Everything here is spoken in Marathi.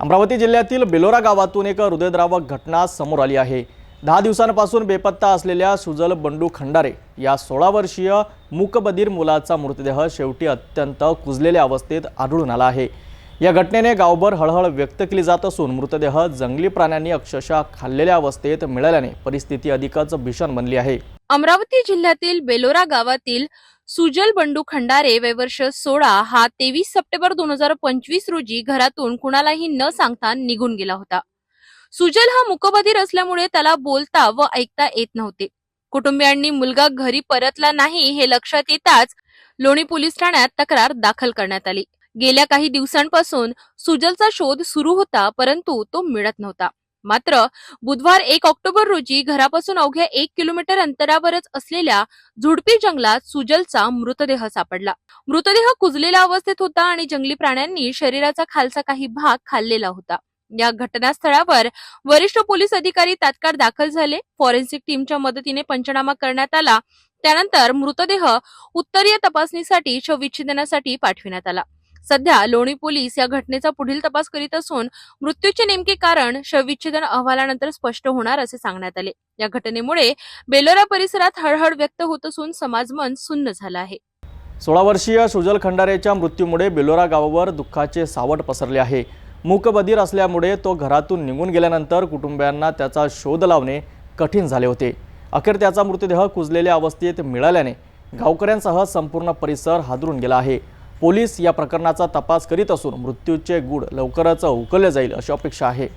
अमरावती जिल्ह्यातील बेलोरा गावातून एक हृदयद्रावक घटना समोर आली आहे. दहा दिवसांपासून बेपत्ता असलेल्या सुजल बंडू खंडारे या सोळा वर्षीय मूकबधीर मुलाचा मृतदेह शेवटी अत्यंत कुजलेल्या अवस्थेत आढळून आला आहे. या घटनेने गावभर हळहळ व्यक्त केली जात असून मृतदेह जंगली प्राण्यांनी अक्षरशः खाल्लेल्या अवस्थेत मिळाल्याने परिस्थिती अधिकच भीषण बनली आहे. अमरावती जिल्ह्यातील बेलोरा गावातील सुजल बंडू खंडारे वयवर्ष सोळा हा तेवीस सप्टेंबर दोन हजार पंचवीस रोजी घरातून कुणालाही न सांगता निघून गेला होता. सुजल हा मुकबधीर असल्यामुळे त्याला बोलता व ऐकता येत नव्हते. कुटुंबियांनी मुलगा घरी परतला नाही हे लक्षात येताच लोणी पोलीस ठाण्यात तक्रार दाखल करण्यात आली. गेल्या काही दिवसांपासून सुजलचा शोध सुरू होता परंतु तो मिळत नव्हता. मात्र बुधवार एक ऑक्टोबर रोजी घरापासून अवघ्या एक किलोमीटर अंतरावरच असलेल्या झुडपी जंगलात सुजलचा मृतदेह सापडला. मृतदेह कुजलेल्या अवस्थेत होता आणि जंगली प्राण्यांनी शरीराचा खालचा काही भाग खाल्लेला होता. या घटनास्थळावर वरिष्ठ पोलीस अधिकारी तात्काळ दाखल झाले. फॉरेन्सिक टीमच्या मदतीने पंचनामा करण्यात आला. त्यानंतर मृतदेह उत्तरीय तपासणीसाठी शवविच्छेदनासाठी पाठविण्यात आला. सध्या लोणी पोलीस या घटनेचा पुढील तपास करीत असून मृत्यूचे नेमके कारण शवविच्छेदन अहवालानंतर स्पष्ट होणार असे सांगण्यात आले. या घटनेमुळे बेलोरा परिसरात हळहळ व्यक्त होत असून समाजमन सुन्न झालं आहे. सोळा वर्षीय सुजल खंडारेच्या मृत्यूमुळे बेलोरा गावावर दुःखाचे सावट पसरले आहे. मूकबधीर असल्यामुळे तो घरातून निघून गेल्यानंतर कुटुंबियांना त्याचा शोध लावणे कठीण झाले होते. अखेर त्याचा मृतदेह कुजलेल्या अवस्थेत मिळाल्याने गावकऱ्यांसह संपूर्ण परिसर हादरून गेला आहे. पोलीस या प्रकरणाचा तपास करीत असून मृत्यूचे गूढ लवकरच उकलले जाईल अशी अपेक्षा आहे.